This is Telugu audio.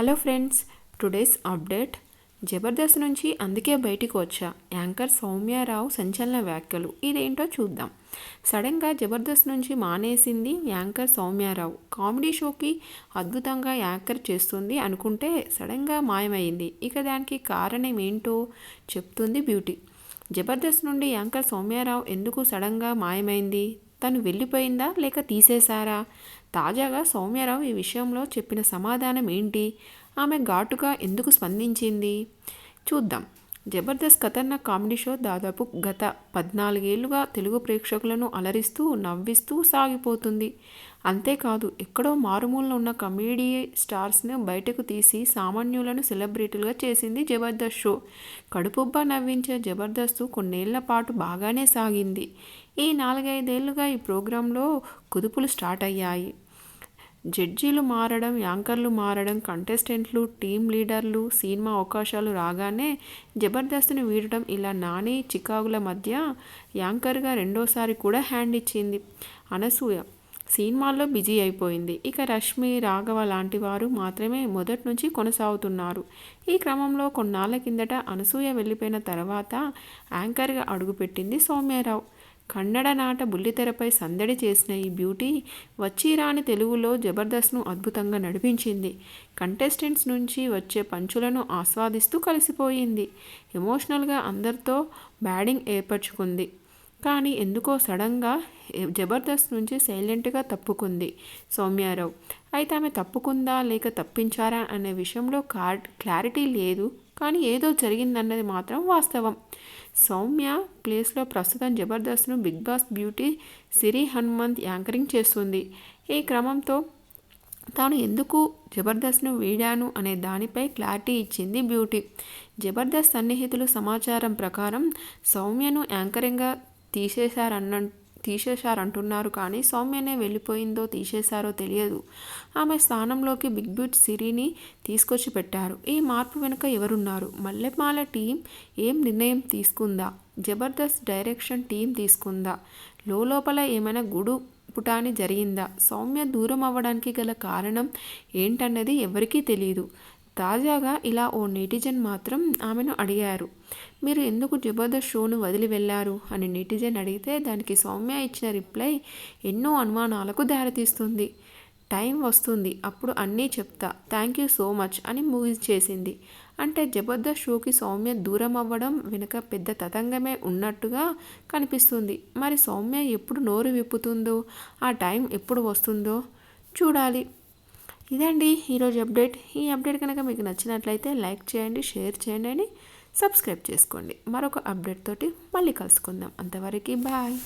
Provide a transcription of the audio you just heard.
Hello friends today's update. Jabardasth నుంచి అందుకే బయటికి వచ్చా. యాంకర్ సౌమ్యారావు సంచలన వ్యాఖ్యలు. ఇదేంటో చూద్దాం. సడన్గా జబర్దస్త్ నుంచి మానేసింది యాంకర్ సౌమ్యారావు. కామెడీ షోకి అద్భుతంగా యాంకర్ చేస్తుంది అనుకుంటే సడన్గా మాయమైంది. ఇక దానికి కారణం ఏంటో చెప్తుంది బ్యూటీ. జబర్దస్త్ నుండి యాంకర్ సౌమ్యారావు ఎందుకు సడన్గా మాయమైంది? తను వెళ్ళిపోయిందా లేక తీసేశారా? తాజాగా సౌమ్యారావు ఈ విషయంలో చెప్పిన సమాధానం ఏంటి? ఆమె ఘాటుగా ఎందుకు స్పందించింది? చూద్దాం. జబర్దస్త్ ఖతర్నాక్ కామెడీ షో దాదాపు గత పద్నాలుగేళ్ళుగా తెలుగు ప్రేక్షకులను అలరిస్తూ నవ్విస్తూ సాగిపోతుంది. అంతేకాదు ఎక్కడో మారుమూలలో ఉన్న కమెడీ స్టార్స్ను బయటకు తీసి సామాన్యులను సెలబ్రిటీలుగా చేసింది జబర్దస్త్ షో. కడుపుబ్బా నవ్వించే జబర్దస్త్ కొన్నేళ్ళ పాటు బాగానే సాగింది. ఈ నాలుగైదేళ్ళుగా ఈ ప్రోగ్రాంలో కుదుపులు స్టార్ట్ అయ్యాయి. జడ్జీలు మారడం యాంకర్లు మారడం కంటెస్టెంట్లు టీం లీడర్లు సినిమా అవకాశాలు రాగానే జబర్దస్త్ని వీడటం ఇలా నాని చికాగుల మధ్య యాంకర్గా రెండోసారి కూడా హ్యాండ్ ఇచ్చింది అనసూయ. సినిమాల్లో బిజీ అయిపోయింది. ఇక రష్మి రాఘవ లాంటి వారు మాత్రమే మొదటి నుంచి కొనసాగుతున్నారు. ఈ క్రమంలో కొన్నాళ్ళ కిందట అనసూయ వెళ్ళిపోయిన తర్వాత యాంకర్గా అడుగుపెట్టింది సౌమ్యారావు. కన్నడ నాట బుల్లితెరపై సందడి చేసిన ఈ బ్యూటీ వచ్చి రాని తెలుగులో జబర్దస్త్ను అద్భుతంగా నడిపించింది. కంటెస్టెంట్స్ నుంచి వచ్చే పంచులను ఆస్వాదిస్తూ కలిసిపోయింది. ఎమోషనల్గా అందరితో బ్యాడింగ్ ఏర్పరచుకుంది. కానీ ఎందుకో సడన్గా జబర్దస్త్ నుంచి సైలెంట్గా తప్పుకుంది సౌమ్యారావు. అయితే ఆమె తప్పుకుందా లేక తప్పించారా అనే విషయంలో క్లారిటీ లేదు. కానీ ఏదో జరిగిందన్నది మాత్రం వాస్తవం. సౌమ్య ప్లేస్లో ప్రస్తుతం జబర్దస్త్ను Bigg Boss beauty Siri Hanumanth anchoring చేస్తుంది. ఈ క్రమంతో తాను ఎందుకు జబర్దస్త్ను వీడాను అనే దానిపై క్లారిటీ ఇచ్చింది బ్యూటీ. జబర్దస్త్ సన్నిహితులు సమాచారం ప్రకారం సౌమ్యను యాంకరింగ్గా తీసేశారన్న తీసేశారంటున్నారు కానీ సౌమ్యనే వెళ్ళిపోయిందో తీసేశారో తెలియదు. ఆమె స్థానంలోకి బిగ్ బ్యూట్ సిరిని తీసుకొచ్చి పెట్టారు. ఈ మార్పు వెనుక ఎవరున్నారు? మల్లెమాల టీం ఏం నిర్ణయం తీసుకుందా? జబర్దస్త్ డైరెక్షన్ టీం తీసుకుందా? లోపల ఏమైనా గుడు పుటాని జరిగిందా? సౌమ్య దూరం అవ్వడానికి గల కారణం ఏంటన్నది ఎవరికీ తెలియదు తాజాగా ఇలా ఓ నెటిజన్ మాత్రం ఆమెను అడిగారు. మీరు ఎందుకు జబర్దస్త్ షోను వదిలి వెళ్ళారు? అని నెటిజన్ అడిగితే దానికి సౌమ్య ఇచ్చిన రిప్లై ఎన్నో అనుమానాలకు దారితీస్తుంది. టైం వస్తుంది అప్పుడు అన్నీ చెప్తా థ్యాంక్ యూ సో మచ్ అని చేసింది. అంటే జబర్దస్త్ షోకి సౌమ్య దూరం అవ్వడం వెనుక పెద్ద తతంగమే ఉన్నట్టుగా కనిపిస్తుంది. మరి సౌమ్య ఎప్పుడు నోరు విప్పుతుందో? ఆ టైం ఎప్పుడు వస్తుందో? చూడాలి. ఇదండి ఈరోజు అప్డేట్. ఈ అప్డేట్ కనుక మీకు నచ్చినట్లయితే లైక్ చేయండి షేర్ చేయండి అని సబ్స్క్రైబ్ చేసుకోండి. మరొక అప్డేట్ తోటి మళ్ళీ కలుసుకుందాం. అంతవరకు బాయ్.